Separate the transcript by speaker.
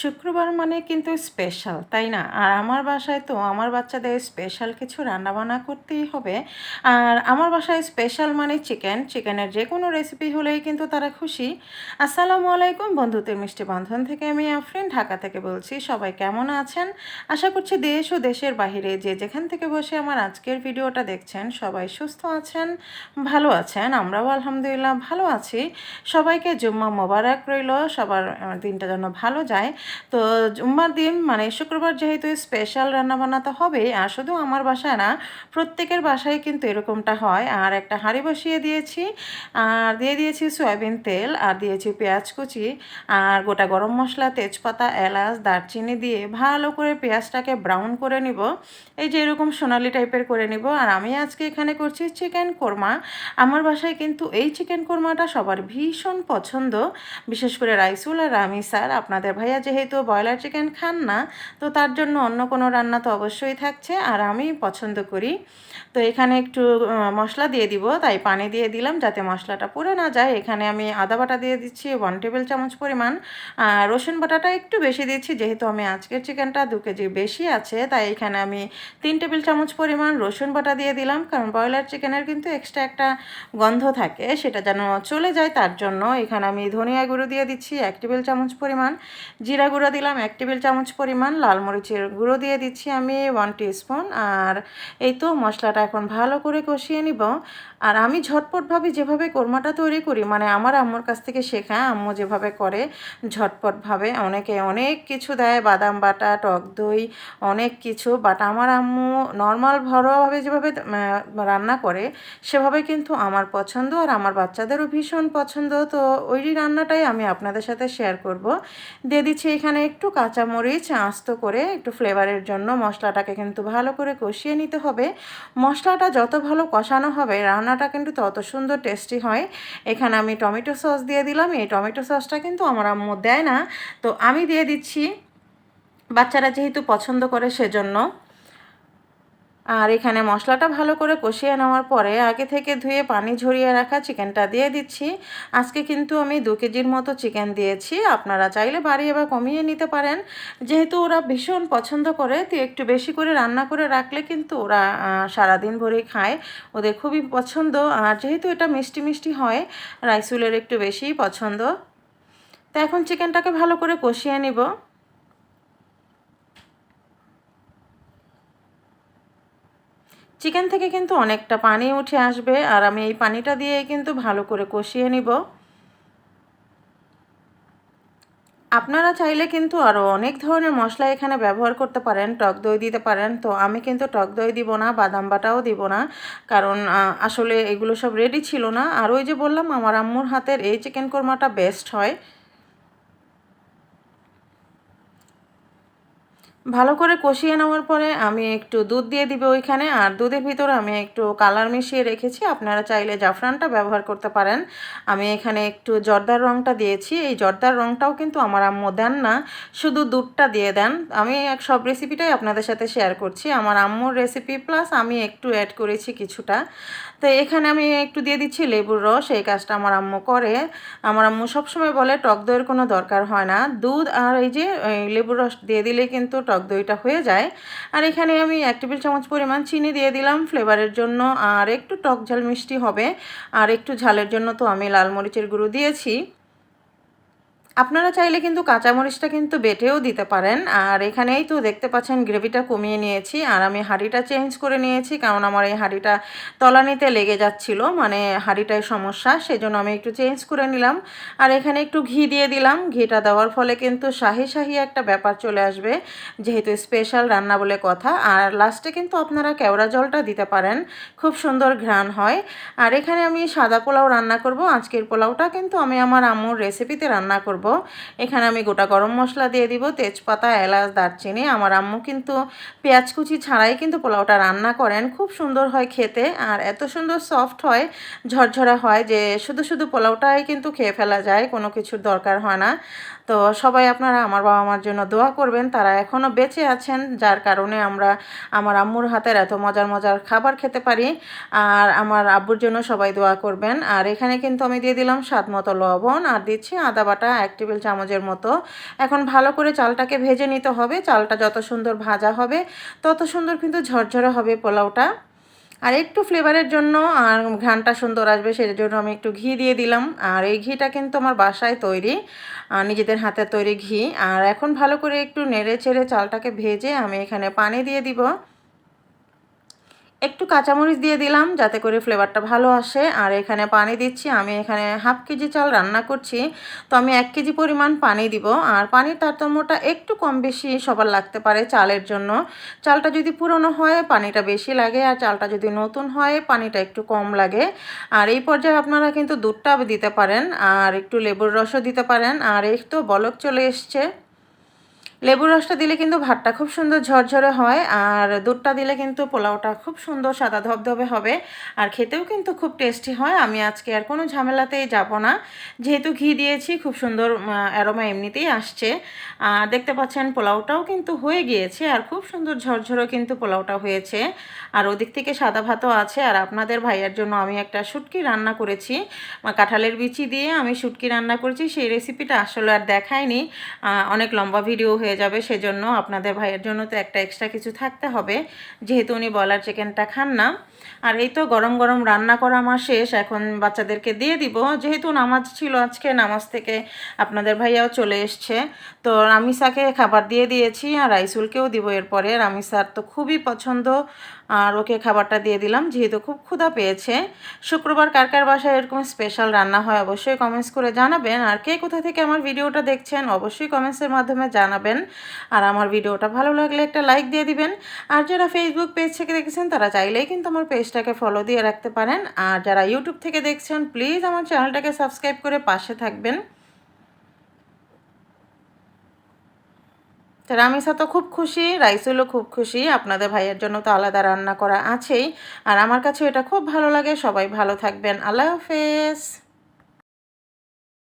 Speaker 1: শুক্রবার মানে কিন্তু স্পেশাল তাই না? আর আমার বাসায় তো আমার বাচ্চাদের স্পেশাল কিছু রান্নাবান্না করতেই হবে। আর আমার বাসায় স্পেশাল মানে চিকেন চিকেনের যে কোনো রেসিপি হলেই কিন্তু তারা খুশি। আসসালামু আলাইকুম বন্ধুদের মিষ্টি বন্ধন থেকে আমি আফরিন, ঢাকা থেকে বলছি, সবাই কেমন আছেন? আশা করছি দেশ ও দেশের বাহিরে যে যেখান থেকে বসে আমার আজকের ভিডিওটা দেখছেন, সবাই সুস্থ আছেন, ভালো আছেন, আমরাও আলহামদুলিল্লাহ ভালো আছি। সবাইকে জুম্মা মোবারক রইল, সবার দিনটা যেন ভালো যায়। তো জুম্মার দিন মানে শুক্রবার যেহেতু স্পেশাল রান্নাবান্না তো হবেই, আর শুধু আমার বাসায় না, প্রত্যেকের বাসায় কিন্তু এরকমটা হয়। আর একটা হাঁড়ি বসিয়ে দিয়েছি, আর দিয়ে দিয়েছি সয়াবিন তেল, আর দিয়েছি পেঁয়াজ কুচি, আর গোটা গরম মশলা, তেজপাতা, এলাচ, দারচিনি দিয়ে ভালো করে পেঁয়াজটাকে ব্রাউন করে নিব। এই যে এরকম সোনালি টাইপের করে নিব। আর আমি আজকে এখানে করছি চিকেন কোরমা আমার বাসায় কিন্তু এই চিকেন কোরমাটা সবার ভীষণ পছন্দ। বিশেষ করে রাইসুল আর রামি স্যার আপনাদের ভাইয়া যেহেতু ব্রয়লার চিকেন খান না, তো তার জন্য অন্য কোনো রান্না তো অবশ্যই থাকছে, আর আমি পছন্দ করি। তো এখানে একটু মশলা দিয়ে দিব, তাই পানি দিয়ে দিলাম যাতে মশলাটা পুড়ে না যায়। এখানে আমি আদা বাটা দিয়ে দিচ্ছি, ওয়ান টেবিল চামচ পরিমাণ। রসুন বাটাটা একটু বেশি দিচ্ছি, যেহেতু আমি আজকের চিকেনটা দু কেজি বেশি আছে, তাই এখানে আমি তিন টেবিল চামচ পরিমাণ রসুন বাটা দিয়ে দিলাম, কারণ ব্রয়লার চিকেনের কিন্তু এক্সট্রা একটা গন্ধ থাকে, সেটা যেন চলে যায়, তার জন্য এখানে আমি ধনিয়া গুঁড়ো দিয়ে দিচ্ছি, এক টেবিল চামচ পরিমাণ। জিরা গুঁড়ো দিলাম, এক টেবিল চামচ পরিমাণ লাল মরিচের গুঁড়ো দিয়ে দিচ্ছি আমি ওয়ান স্পুন আর এই তো মশলাটা এখন ভালো করে কষিয়ে নিব। আর আমি ঝটপটভাবে যেভাবে কোরমাটা তৈরি করি মানে আমার আম্মুর কাছ থেকে শেখা, আম্মু যেভাবে করে ঝটপটভাবে, অনেকে অনেক কিছু দেয়, বাদাম বাটা, টক দই, অনেক কিছু বাট আমার আম্মু নর্মাল ঘরোয়াভাবে যেভাবে রান্না করে, সেভাবে কিন্তু আমার পছন্দ, আর আমার বাচ্চাদেরও ভীষণ পছন্দ। তো ওই রান্নাটাই আমি আপনাদের সাথে শেয়ার করব। দিয়ে দিচ্ছি এখানে একটু কাঁচামরিচ আস্ত করে একটু ফ্লেভারের জন্য মশলাটাকে কিন্তু ভালো করে কষিয়ে নিতে হবে। মশলাটা যত ভালো কষানো হবে, রান্নাটা কিন্তু তত সুন্দর টেস্টি হয়। এখানে আমি টমেটো সস দিয়ে দিলাম, এই টমেটো সসটা কিন্তু আমার আম্মু দেয় না। তো আমি দিয়ে দিচ্ছি। বাচ্চারা যেহেতু পছন্দ করে সেজন্য। আর এখানে মশলাটা ভালো করে কষিয়ে নেওয়ার পরে আগে থেকে ধুয়ে পানি ঝরিয়ে রাখা চিকেনটা দিয়ে দিচ্ছি। আজকে কিন্তু আমি দু কেজির মতো চিকেন দিয়েছি। আপনারা চাইলে বাড়িয়ে বা কমিয়ে নিতে পারেন। যেহেতু ওরা ভীষণ পছন্দ করে, তো একটু বেশি করে রান্না করে রাখলে কিন্তু ওরা সারাদিন ভরেই খায়। ওদের খুবই পছন্দ। আর যেহেতু এটা মিষ্টি মিষ্টি হয়, রাইসুলের একটু বেশিই পছন্দ। তো এখন চিকেনটাকে ভালো করে কষিয়ে নিব। চিকেন থেকে কিন্তু অনেকটা পানি উঠে আসবে আর আমি এই পানিটা দিয়ে কিন্তু ভালো করে কষিয়ে নিব। আপনারা চাইলে কিন্তু আরও অনেক ধরনের মশলা এখানে ব্যবহার করতে পারেন, টক দই দিতে পারেন। তো আমি কিন্তু টক দই দিব না, বাদাম বাটাও দিব না, কারণ আসলে এগুলো সব রেডি ছিল না। আর ওই যে বললাম, আমার আম্মুর হাতের এই চিকেন কোরমাটা বেস্ট হয়। ভালো করে কষিয়ে নেওয়ার পরে আমি একটু দুধ দিয়ে দিবে ওইখানে। আর দুধের ভিতরে আমি একটু কালার মিশিয়ে রেখেছি। আপনারা চাইলে জাফরানটা ব্যবহার করতে পারেন। আমি এখানে একটু জর্দার রঙটা দিয়েছি। এই জর্দার রঙটাও কিন্তু আমার আম্মু দেন না, শুধু দুধটা দিয়ে দেন। আমি এক সব রেসিপিটাই আপনাদের সাথে শেয়ার করছি। আমার আম্মুর রেসিপি প্লাস আমি একটু অ্যাড করেছি কিছুটা। তো এখানে আমি একটু দিয়ে দিচ্ছি লেবুর রস। এই কাজটা আমার আম্মু করে। আমার আম্মু সবসময় বলে, টক দইয়ের কোনো দরকার হয় না। দুধ আর এই যে লেবুর রস দিয়ে দিলে কিন্তু টক দইটা হয়ে যায়। আর এখানে আমি এক টেবিল চামচ পরিমাণ চিনি দিয়ে দিলাম ফ্লেভারের জন্য। আর একটু টক ঝাল মিষ্টি হবে। আর একটু ঝালের জন্য তো আমি লাল মরিচের গুঁড়ো দিয়েছি। আপনারা চাইলে কিন্তু কাঁচামরিচটা কিন্তু বেটেও দিতে পারেন। আর এখানেই তো দেখতে পাচ্ছেন গ্রেভিটা কমিয়ে নিয়েছি। আর আমি হাঁড়িটা চেঞ্জ করে নিয়েছি, কারণ আমার এই হাঁড়িটা তলানিতে লেগে যাচ্ছিল মানে হাঁড়িটায় সমস্যা, সেজন্য আমি একটু চেঞ্জ করে নিলাম। আর এখানে একটু ঘি দিয়ে দিলাম। ঘিটা দেওয়ার ফলে কিন্তু শাহি শাহি একটা ব্যাপার চলে আসবে, যেহেতু স্পেশাল রান্না বলে কথা। আর লাস্টে কিন্তু আপনারা কেওড়া জলটা দিতে পারেন, খুব সুন্দর ঘ্রাণ হয়। আর এখানে আমি সাদা পোলাও রান্না করব। আজকের পোলাওটা কিন্তু আমি আমার আম্মুর রেসিপিতে রান্না করব। এখানে আমি গোটা গরম মশলা দিয়ে দিব, তেজপাতা, এলাচ, দারচিনি। আমার আম্মু কিন্তু পেঁয়াজ কুচি ছাড়াই কিন্তু পোলাওটা রান্না করেন। খুব সুন্দর হয় খেতে আর এত সুন্দর সফট হয়, ঝরঝরা হয় যে শুধু শুধু পোলাওটাই কিন্তু খেয়ে ফেলা যায়, কোনো কিছুর দরকার হয় না। তো সবাই আপনারা আমার বাবা মার জন্য দোয়া করবেন, তারা এখনও বেঁচে আছেন, যার কারণে আমরা আমার আম্মুর হাতের এত মজার মজার খাবার খেতে পারি। আর আমার আব্বুর জন্য সবাই দোয়া করবেন। আর এখানে কিন্তু আমি দিয়ে দিলাম স্বাদ মতো লবণ, আর দিচ্ছি আদা বাটা, এক টেবিল চামচের মতো। এখন ভালো করে চালটাকে ভেজে নিতে হবে। চালটা যত সুন্দর ভাজা হবে, তত সুন্দর কিন্তু ঝরঝরে হবে পোলাওটা। আর একটু ফ্লেভারের জন্য আর ঘ্রানটা সুন্দর আসবে সেই জন্য আমি একটু ঘি দিয়ে দিলাম। আর এই ঘিটা কিন্তু আমার বাসায় তৈরি নিজেদের হাতে তৈরি ঘি। আর এখন ভালো করে একটু নেড়ে চেড়ে চালটাকে ভেজে আমি এখানে পানি দিয়ে দিব। একটু কাঁচামরিচ দিয়ে দিলাম যাতে করে ফ্লেভারটা ভালো আসে। আর এখানে পানি দিচ্ছি। আমি এখানে হাফ কেজি চাল রান্না করছি। তো আমি এক কেজি পরিমাণ পানি দিব। আর পানির তারতম্যটা একটু কম বেশি সবার লাগতে পারে চালের জন্য। চালটা যদি পুরনো হয়, পানিটা বেশি লাগে। আর চালটা যদি নতুন হয়, পানিটা একটু কম লাগে। আর এই পর্যায়ে আপনারা কিন্তু দুধটা দিতে পারেন। আর একটু লেবুর রসও দিতে পারেন। আর এই তো বলক চলে এসছে। লেবুর রসটা দিলে কিন্তু ভাতটা খুব সুন্দর ঝরঝরে হয়, আর দুধটা দিলে কিন্তু পোলাওটা খুব সুন্দর সাদা ধবধবে হবে, আর খেতেও কিন্তু খুব টেস্টি হয়। আমি আজকে আর কোনো ঝামেলাতেই যাব না। যেহেতু ঘি দিয়েছি, খুব সুন্দর অ্যারোমা এমনিতেই আসছে। আর দেখতে পাচ্ছেন পোলাওটাও কিন্তু হয়ে গিয়েছে, আর খুব সুন্দর ঝরঝরও কিন্তু পোলাওটা হয়েছে। আর ওদিক থেকে সাদা ভাতও আছে, আর আপনাদের ভাইয়ার জন্য আমি একটা শুটকি রান্না করেছি। কাঁঠালের বিচি দিয়ে আমি শুটকি রান্না করেছি, সেই রেসিপিটা আসলে আর দেখায়নি। অনেক লম্বা ভিডিও হয়ে হয়ে যাবে, সেজন্য আপনাদের ভাইয়ের জন্য তো একটা এক্সট্রা কিছু থাকতে হবে। যেহেতু উনি বলার চিকেনটা খান না। আর এই তো গরম গরম রান্না করা আমার শেষ, এখন বাচ্চাদেরকে দিয়ে দিব। যেহেতু নামাজ ছিল আজকে, নামাজ থেকে আপনাদের ভাইয়াও চলে এসছে। তো রামিসাকে খাবার দিয়ে দিয়েছি, আর রাইসুলকেও দিব। এরপরে রামিসার তো খুবই পছন্দ। আর ওকে খাবারটা দিয়ে দিলাম, যেহেতু খুব ক্ষুধা পেয়েছে। শুক্রবার কার কার বাসায় এরকম স্পেশাল রান্না হয় অবশ্যই কমেন্টস করে জানাবেন। আর কে কোথা থেকে আমার ভিডিওটা দেখছেন অবশ্যই কমেন্টসের মাধ্যমে জানাবেন। আর আমার ভিডিওটা ভালো লাগলে একটা লাইক দিয়ে দিবেন। আর যারা ফেসবুক পেজ থেকে দেখেছেন, তারা চাইলেই কিন্তু আমার পেজটাকে ফলো দিয়ে রাখতে পারেন। আর যারা ইউটিউব থেকে দেখছেন প্লিজ আমার চ্যানেলটাকে সাবস্ক্রাইব করে পাশে থাকবেন। রামিসা তো খুব খুশি, রাইসুলও খুব খুশি, আপনাদের ভাইয়ের জন্য তো আলাদা রান্না করা আছেই। আর আমার কাছে এটা খুব ভালো লাগে, সবাই ভালো থাকবেন, আল্লাহ হাফেজ।